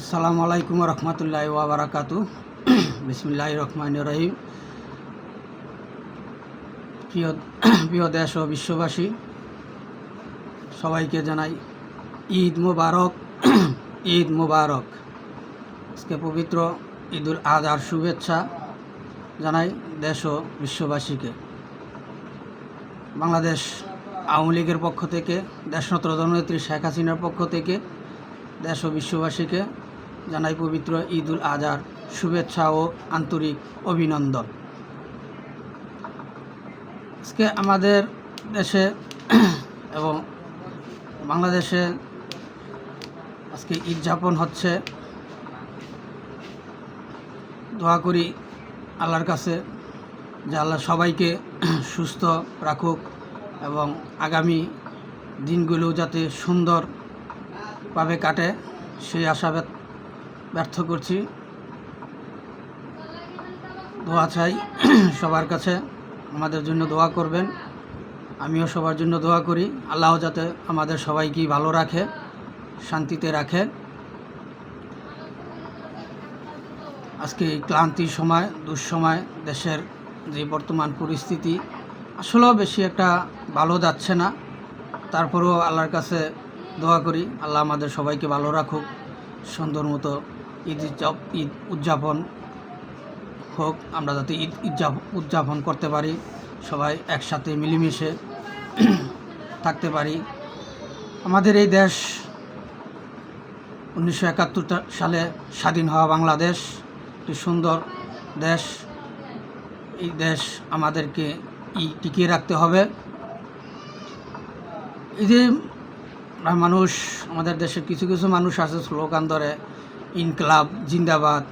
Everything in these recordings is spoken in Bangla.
আসসালামু আলাইকুম রহমতুল্লাহ ওয়াবারাকাতু বিসমিল্লাহ রহমান রহিম। প্রিয় প্রিয় দেশ ও বিশ্ববাসী, সবাইকে জানাই ঈদ মুবারক ঈদ মুবারক। আজকে পবিত্র ঈদুল আজহার শুভেচ্ছা জানাই দেশ ও বিশ্ববাসীকে। বাংলাদেশ আওয়ামী লীগের পক্ষ থেকে দেশনত্র জননেত্রী শেখ হাসিনার পক্ষ থেকে, দেশ ও বিশ্ববাসীকে জানাই পবিত্র ঈদুল আজহার শুভেচ্ছা ও আন্তরিক অভিনন্দন। আজকে আমাদের দেশে এবং বাংলাদেশে আজকে ঈদ যাপন হচ্ছে। দোয়া করি আল্লাহর কাছে যে আল্লাহ সবাইকে সুস্থ রাখুক এবং আগামী দিনগুলো যাতে সুন্দরভাবে কাটে, সেই আশা ব্যর্থ করছি। দোয়া চাই সবার কাছে, আমাদের জন্য দোয়া করবেন। আমিও সবার জন্য দোয়া করি। আল্লাহ যাতে আমাদের সবাইকেই ভালো রাখে, শান্তিতে রাখে। আজকে ক্লান্তির সময়, দুঃসময়, দেশের যে বর্তমান পরিস্থিতি, আসলেও বেশি একটা ভালো যাচ্ছে না। তারপরেও আল্লাহর কাছে দোয়া করি। আল্লাহ আমাদের সবাইকে ভালো রাখুক, সুন্দর মতো ঈদ ঈদ উদযাপন হোক, আমরা যাতে ঈদ উদযাপ- উদযাপন করতে পারি, সবাই একসাথে মিলেমিশে থাকতে পারি। আমাদের এই দেশ উনিশশো একাত্তর সালে স্বাধীন হওয়া বাংলাদেশ, একটি সুন্দর দেশ। এই দেশ আমাদেরকে ই টিকিয়ে রাখতে হবে। এই যে মানুষ, আমাদের দেশের কিছু কিছু মানুষ আছে, স্লোগান ধরে ইনকলাব জিন্দাবাদ।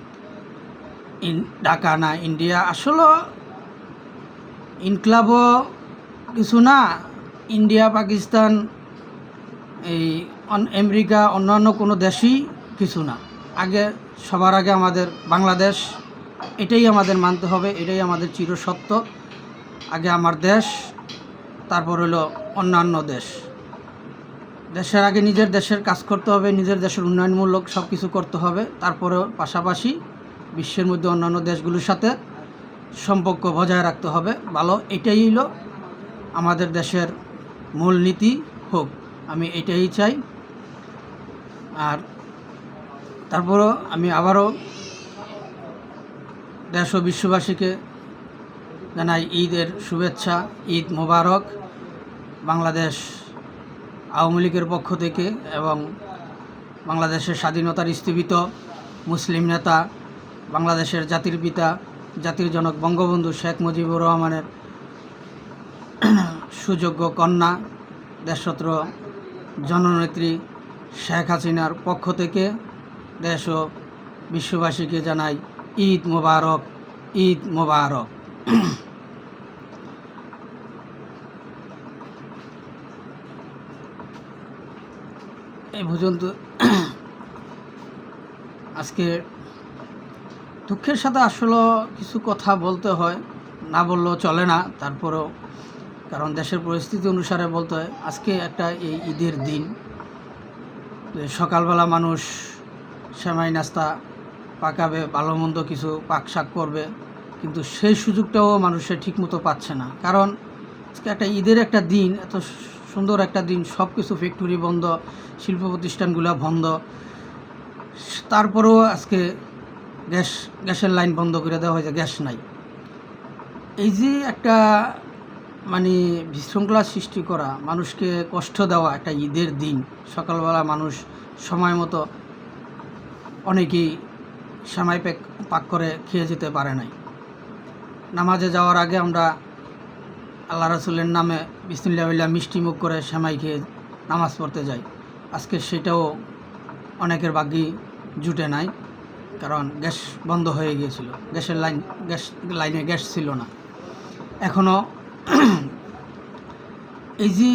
ইন ঢাকা না ইন্ডিয়া। আসলে ইনকলাবও কিছু না। ইন্ডিয়া, পাকিস্তান, এই আমেরিকা, অন্যান্য কোনো দেশই কিছু না। আগে, সবার আগে আমাদের বাংলাদেশ। এটাই আমাদের মানতে হবে, এটাই আমাদের চিরসত্য। আগে আমার দেশ, তারপর হলো অন্যান্য দেশ। দেশের আগে নিজের দেশের কাজ করতে হবে, নিজের দেশের উন্নয়নমূলক সব কিছু করতে হবে। তারপরেও পাশাপাশি বিশ্বের মধ্যে অন্যান্য দেশগুলোর সাথে সম্পর্ক বজায় রাখতে হবে। ভালো, এটাই হলো আমাদের দেশের মূল নীতি হোক। আমি এটাই চাই। আর তারপরও আমি আবারও দেশ ও বিশ্ববাসীকে জানাই ঈদের শুভেচ্ছা, ঈদ মোবারক, বাংলাদেশ আওয়ামী লীগের পক্ষ থেকে এবং বাংলাদেশের স্বাধীনতার স্থীপিত মুসলিম নেতা, বাংলাদেশের জাতির পিতা, জাতির জনক বঙ্গবন্ধু শেখ মুজিবুর রহমানের সুযোগ্য কন্যা দেশত্র জননেত্রী শেখ হাসিনার পক্ষ থেকে দেশ ও বিশ্ববাসীকে জানাই ঈদ মোবারক ঈদ মোবারক। এই পর্যন্ত আজকে দুঃখের সাথে আসলে কিছু কথা বলতে হয়, না বললেও চলে না, তারপরেও কারণ দেশের পরিস্থিতি অনুসারে বলতে হয়, আজকে একটা এই ঈদের দিন সকালবেলা মানুষ সেমাই নাস্তা পাকাবে ভালো মন্দ কিছু পাক শাক করবে, কিন্তু সেই সুযোগটাও মানুষের ঠিকমতো পাচ্ছে না। কারণ আজকে একটা ঈদের একটা দিন, এত সুন্দর একটা দিন সব কিছু ফ্যাক্টরি বন্ধ, শিল্প প্রতিষ্ঠানগুলো বন্ধ। তারপরেও আজকে গ্যাস, গ্যাসের লাইন বন্ধ করে দেওয়া হয়েছে, গ্যাস নাই। এই যে একটা মানে বিশৃঙ্খলা সৃষ্টি করা, মানুষকে কষ্ট দেওয়া একটা ঈদের দিন, সকালবেলা মানুষ সময় মতো অনেকেই সেমাই প্যাক, পাক করে খেয়ে যেতে পারে নাই। নামাজে যাওয়ার আগে আমরা আল্লাহ রসুলের নামে বিসমিল্লা মিষ্টি মুখ করে সেমাই খেয়ে নামাজ পড়তে যাই। আজকে সেটাও অনেকের ভাগ্যই জুটে নাই, কারণ গ্যাস বন্ধ হয়ে গিয়েছিল। গ্যাসের লাইন, গ্যাস, লাইনে গ্যাস ছিল না। এখনও এই যে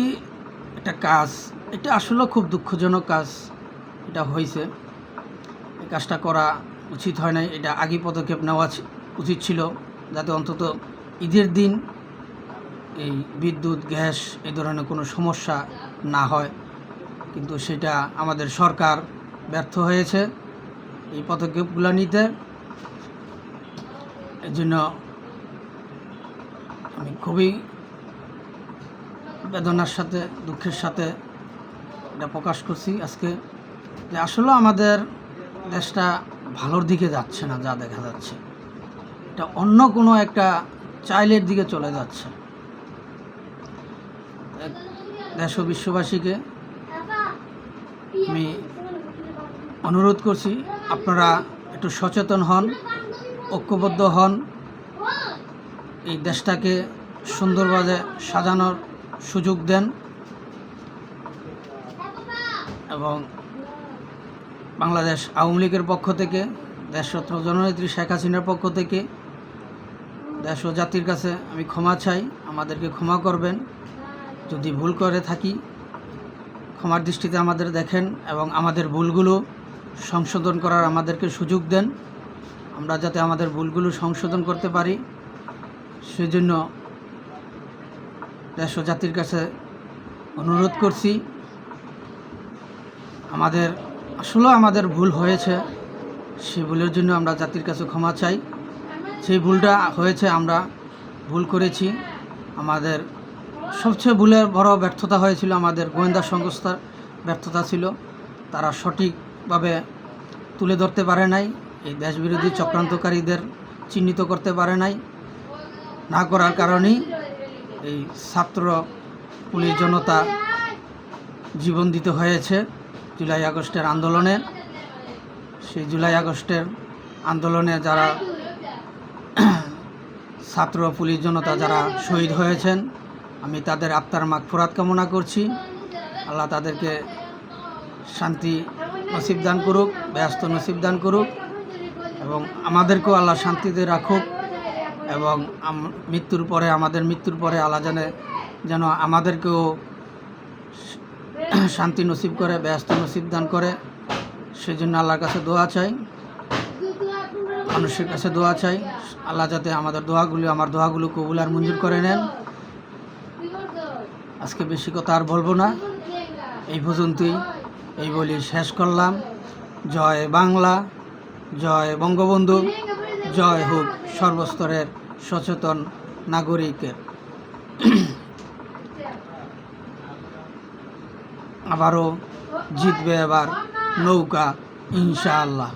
একটা কাজ, এটা আসলে খুব দুঃখজনক কাজ এটা হয়েছে এই কাজটা করা উচিত হয় নাই, এটা আগে পদক্ষেপ নেওয়া উচিত ছিল, যাতে অন্তত ঈদের দিন এই বিদ্যুৎ, গ্যাস এই ধরনের কোনো সমস্যা না হয়। কিন্তু সেটা আমাদের সরকার ব্যর্থ হয়েছে এই পদক্ষেপগুলো নিতে। এই জন্য আমি খুবই বেদনার সাথে, দুঃখের সাথে এটা প্রকাশ করছি আজকে যে আসলে আমাদের দেশটা ভালোর দিকে যাচ্ছে না, যা দেখা যাচ্ছে। এটা অন্য কোনো একটা চাইলের দিকে চলে যাচ্ছে। দেশ ও বিশ্ববাসীকে আমি অনুরোধ করছি, আপনারা একটু সচেতন হন, ঐক্যবদ্ধ হন। এই দেশটাকে সুন্দরভাবে সাজানোর সুযোগ দেন এবং বাংলাদেশ আওয়ামী লীগের পক্ষ থেকে, দেশরত্ন জননেত্রী শেখ হাসিনার পক্ষ থেকে, দেশ ও জাতির কাছে আমি ক্ষমা চাই, আমাদেরকে ক্ষমা করবেন। যদি ভুল করে থাকি, ক্ষমার দৃষ্টিতে আমাদের দেখেন এবং আমাদের ভুলগুলো সংশোধন করার আমাদেরকে সুযোগ দেন। আমরা যাতে আমাদের ভুলগুলো সংশোধন করতে পারি। সেজন্য দেশ জাতির কাছে অনুরোধ করছি, আমাদের আসলে আমাদের ভুল হয়েছে, সেই ভুলের জন্য আমরা জাতির কাছে ক্ষমা চাই। সেই ভুলটা হয়েছে, আমরা ভুল করেছি। আমাদের সবচেয়ে ভুলের বড় ব্যর্থতা হয়েছিল আমাদের গোয়েন্দা সংস্থার ব্যর্থতা ছিল। তারা সঠিকভাবে তুলে ধরতে পারে নাই, এই দেশবিরোধী চক্রান্তকারীদের চিহ্নিত করতে পারে নাই। না করার কারণেই এই ছাত্র পুলিশ জনতা জীবন দিতে হয়েছে জুলাই আগস্টের আন্দোলনে। সেই জুলাই আগস্টের আন্দোলনে যারা ছাত্র পুলিশ জনতা যারা শহীদ হয়েছেন আমি তাদের আত্মার মাগ ফোরাত কামনা করছি। আল্লাহ তাদেরকে শান্তি নসিব দান করুক, ব্যস্ত নসিব দান করুক এবং আমাদেরকেও আল্লাহ শান্তিতে রাখুক এবং মৃত্যুর পরে, আমাদের মৃত্যুর পরে আল্লাহ জানে যেন আমাদেরকেও শান্তি নসিব করে, ব্যস্ত নসিব দান করে। সেই জন্য আল্লাহর কাছে দোয়া চাই। মানুষের কাছে দোয়া চাই। আল্লাহ যাতে আমাদের দোয়াগুলি, আমার দোয়াগুলো কবুল আর মঞ্জুর করে নেন। আজকে বেশি কথা আর বলব না। এই পর্যন্তই। এই বলি শেষ করলাম। জয় বাংলা, জয় বঙ্গবন্ধু, জয় হোক সর্বস্তরের সচেতন নাগরিকের। আবারও জিতবে এবার নৌকা, ইনশাআল্লাহ।